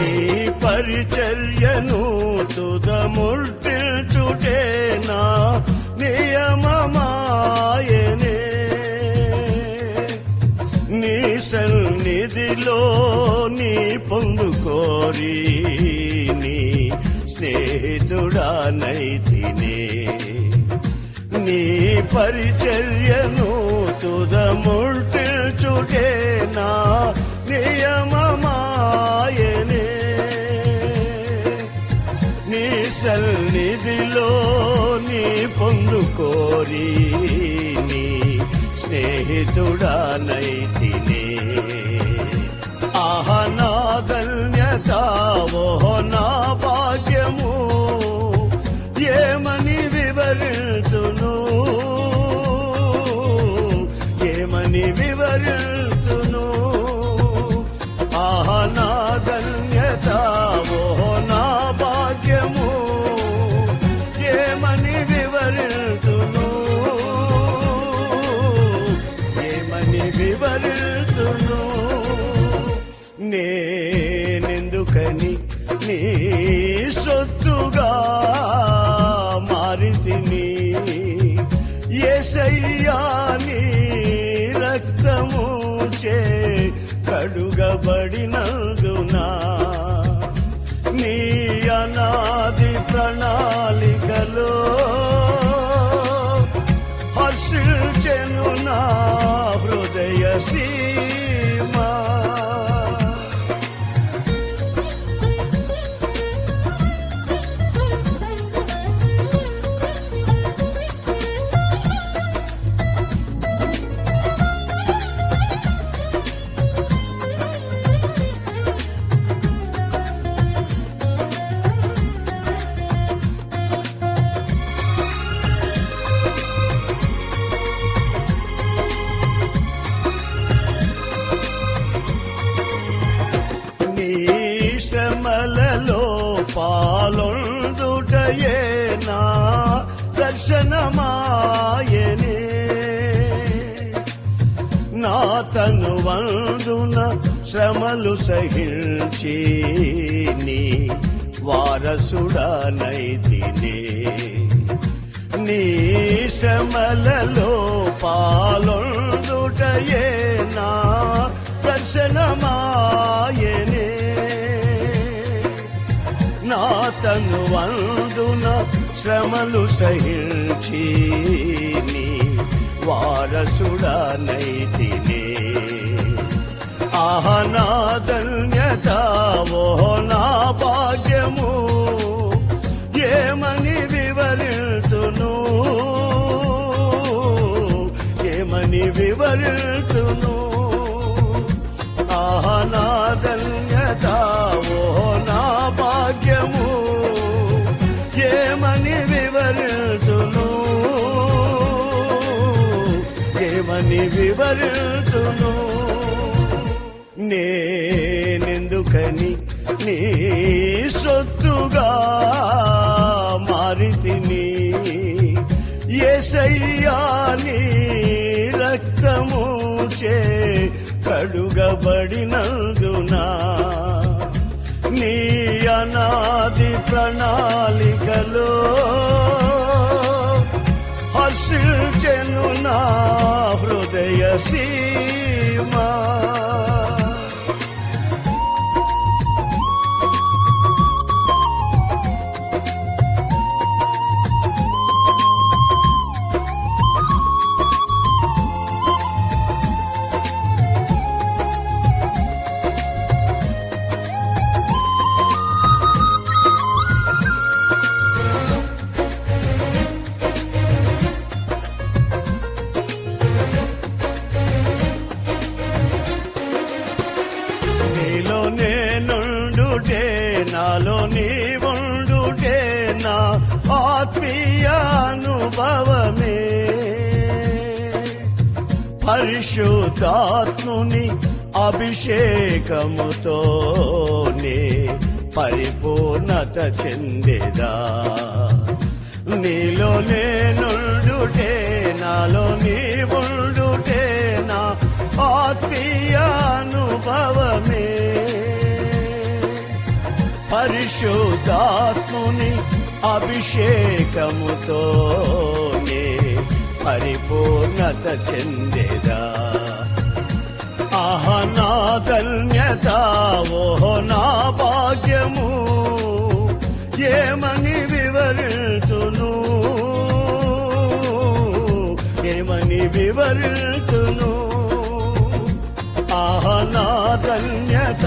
నీ పరిచర్యను తుదముర్చుటే నా నియమమాయనే. నీ సన్నిధిలో నీ పొందుకోరి నీ స్నేహితుడానైతినే. నీ పరిచర్యను తుదముర్చుటే నా నియమమాయనే. సన్నిధిలో నీ పొందుకోరి నీ స్నేహితుడానైతినే ఆహ నా ధన్యత ఓహో నీ సొత్తుగా మారితిని ఎసయ్యా నీ రక్తము చే కడుగబడినందునా నీ అనాది ప్రణాళికలో హర్షించెను నా హృదయ సీమా పాలొందుటయే నా దర్శనమాయనే. నా తను వందున శ్రమలు సహించి నీ వారసుడనైతినే నీ శ్రమలలో పాలొందుటయే నా దర్శనమాయనే నా తను శ్రమలు సహించి నీ వారసుడనైతినే ఆహ నా ధన్యత ఓహో నా భాగ్యము. ఏమని వివరితును? ఏమని వివరితును? ఆహ నా వివరితును నేనెందుకని నీ సొత్తుగా మారితిని? ఎసయ్యా నీ రక్తము చే కడుగబడినందునా నీ అనాది ప్రణాళికలో హర్షించెను నా హృదయ సీమా. నేనుండుటే నాలో నీవుండుటే నా ఆత్మీయానుభవమే పరిశుద్ధాత్ముని అభిషేకముతోనే పరిపూర్ణత చెందేదా? నీలో నేనుండుటే నాలో నీవుండుటే నా ఆత్మీయానుభవమే పరిశుద్ధాత్ముని అభిషేకముతోనే పరిపూర్ణత చెందేదా. ఆహ నా ధన్యత ఓహో నా భాగ్యము ఏమని వివరితును ఏమని వివరితును ఆహ నా ధన్యత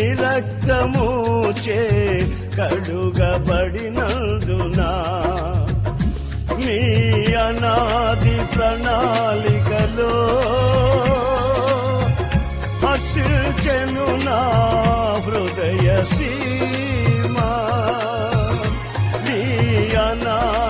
నీ రక్తము చే కడుగబడినందునా? నీ అనాది ప్రణాళికలో